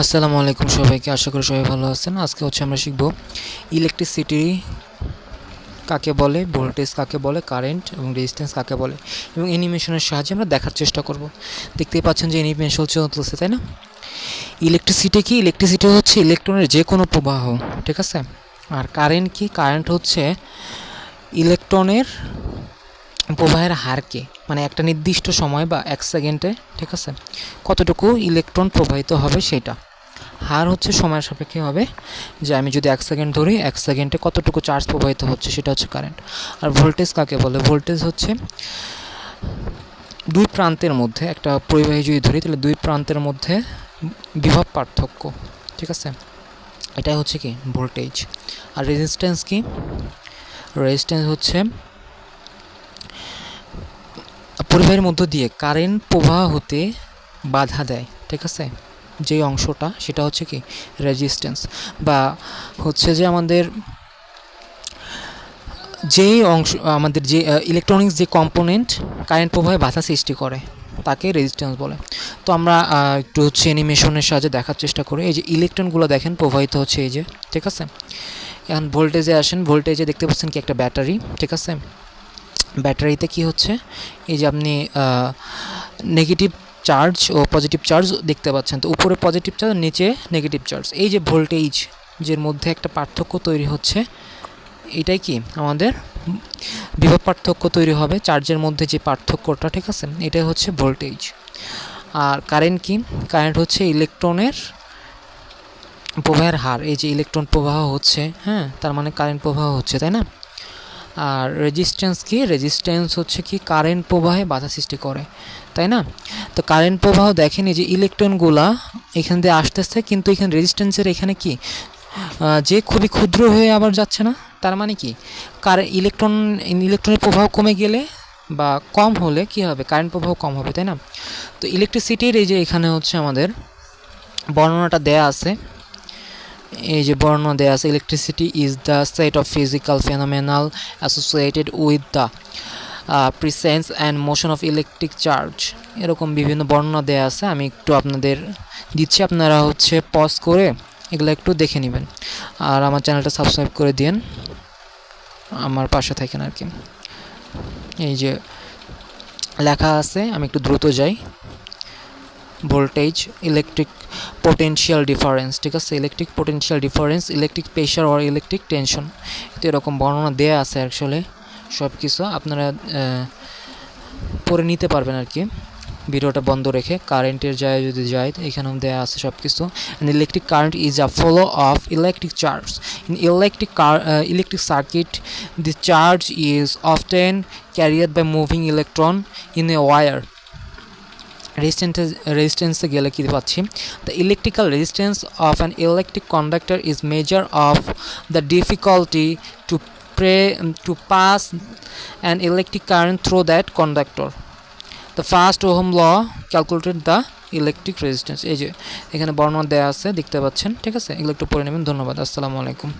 আসসালামু আলাইকুম সবাইকে, আশা করি সবাই ভালো আছেন। আজকে হচ্ছে আমরা শিখব ইলেকট্রিসিটি কাকে বলে ভোল্টেজ কাকে বলে কারেন্ট এবং রেজিস্ট্যান্স কাকে বলে এবং অ্যানিমেশনের সাহায্যে আমরা দেখার চেষ্টা করব। দেখতেই পাচ্ছেন যে অ্যানিমেশন চলতেছে, তাই না? ইলেকট্রিসিটি কি? ইলেকট্রিসিটি হচ্ছে ইলেকট্রনের যে কোনো প্রবাহ, ঠিক আছে? আর কারেন্ট কি? কারেন্ট হচ্ছে ইলেকট্রনের প্রবাহের হারকে মানে একটা নির্দিষ্ট সময় বা এক সেকেন্ডে, ঠিক আছে? কতটুকু ইলেকট্রন প্রবাহিত হবে সেটা। হার হচ্ছে সময়ের সাপেক্ষে হবে, যে আমি যদি এক সেকেন্ড ধরি, এক সেকেন্ডে কতটুকু চার্জ প্রবাহিত হচ্ছে সেটা হচ্ছে কারেন্ট। আর ভোল্টেজ কাকে বলে? ভোল্টেজ হচ্ছে দুই প্রান্তের মধ্যে, একটা পরিবাহী যদি ধরি, তাহলে দুই প্রান্তের মধ্যে বিভব পার্থক্য, ঠিক আছে? এটাই হচ্ছে কি? ভোল্টেজ। আর রেজিস্ট্যান্স কি? রেজিস্ট্যান্স হচ্ছে পরিবাহের মধ্য দিয়ে কারেন্ট প্রবাহ হতে বাধা দেয়, ঠিক আছে? যে অংশটা, সেটা হচ্ছে কি? রেজিস্ট্যান্স বা হচ্ছে যে আমাদের যেই অংশ, আমাদের যে ইলেকট্রনিক্স যে কম্পোনেন্ট কারেন্ট প্রবাহে বাধা সৃষ্টি করে, তাকে রেজিস্ট্যান্স বলে। তো আমরা একটু হচ্ছে অ্যানিমেশনের সাহায্যে দেখার চেষ্টা করি। এই যে ইলেকট্রনগুলো দেখেন, প্রবাহিত হচ্ছে এই যে, ঠিক আছে? এখন ভোল্টেজে আসেন ভোল্টেজে দেখতে পাচ্ছেন কি একটা ব্যাটারি ঠিক আছে? ব্যাটারিতে কি হচ্ছে? এই যে আপনি নেগেটিভ চার্জ ও পজিটিভ চার্জ দেখতে পাচ্ছেন। তো উপরে পজিটিভ চার্জ নিচে নেগেটিভ চার্জ এই যে ভোল্টেজ যের মধ্যে একটা পার্থক্য তৈরি হচ্ছে, এটাই কি আমাদের বিভব পার্থক্য তৈরি হবে? চার্জের মধ্যে যে পার্থক্যটা, ঠিক আছে? এটাই হচ্ছে ভোল্টেজ আর কারেন্ট কি? কারেন্ট হচ্ছে ইলেকট্রনের প্রবাহের হার। এই যে ইলেকট্রন প্রবাহ হচ্ছে হ্যাঁ? তার মানে কারেন্ট প্রবাহ হচ্ছে, তাই না? আর রেজিস্ট্যান্স কি? রেজিস্ট্যান্স হচ্ছে কি কারেন্ট প্রবাহে বাধা সৃষ্টি করে, তাই না? তো কারেন্ট প্রবাহ দেখেনি যে ইলেকট্রনগুলা এখান দিয়ে আসতেছে, কিন্তু এখানে রেজিস্ট্যান্সের এখানে কি? যে খুবই ক্ষুদ্র হয়ে আবার যাচ্ছে না? তার মানে কি? কার ইলেকট্রন ইলেকট্রনের প্রবাহ কমে গেলে বা কম হলে কি হবে? কারেন্ট প্রবাহ কম হবে, তাই না? তো ইলেকট্রিসিটির এই যে এখানে হচ্ছে আমাদের বর্ণনাটা দেয়া আছে। এই যে বর্ণনা দেয়া আছে electricity is the set of physical phenomenal associated with the presence and motion of electric charge এরকম বিভিন্ন বর্ণনা দেয়া আছে, আমি একটু আপনাদের দিচ্ছি, আপনারা হচ্ছে পজ করে এগুলো একটু দেখে নেবেন। আর আমার চ্যানেলটা সাবস্ক্রাইব করে দিন আমার পাশে থাকেন আর কি। এই যে লেখা আছে, আমি একটু দ্রুত যাই। ভোল্টেজ ইলেকট্রিক পোটেনশিয়াল ডিফারেন্স ঠিক আছে? Electric potential difference electric pressure আর ইলেকট্রিক টেনশন তো এরকম বর্ণনা দেয়া আছে অ্যাকচুয়ালি সব কিছু আপনারা পড়ে নিতে পারবেন আর কি। ভিডিওটা বন্ধ রেখে কারেন্টের যায় যদি যায়, এখানেও দেওয়া আছে সব কিছু electric current is a flow of electric charge in electric electric circuit the charge is often carrier by moving electron in a wire রেজিস্ট্যান্সে রেজিস্ট্যান্সে গেলে কী পাচ্ছি? The electrical resistance of an electric conductor is measure of the difficulty to pray to pass an electric current through that conductor the first Ohm law calculated the electric resistance এই যে এখানে বর্ণনা দেওয়া আছে, দেখতে পাচ্ছেন, ঠিক আছে? এগুলো একটু পড়ে নেবেন, ধন্যবাদ, আসসালামু আলাইকুম।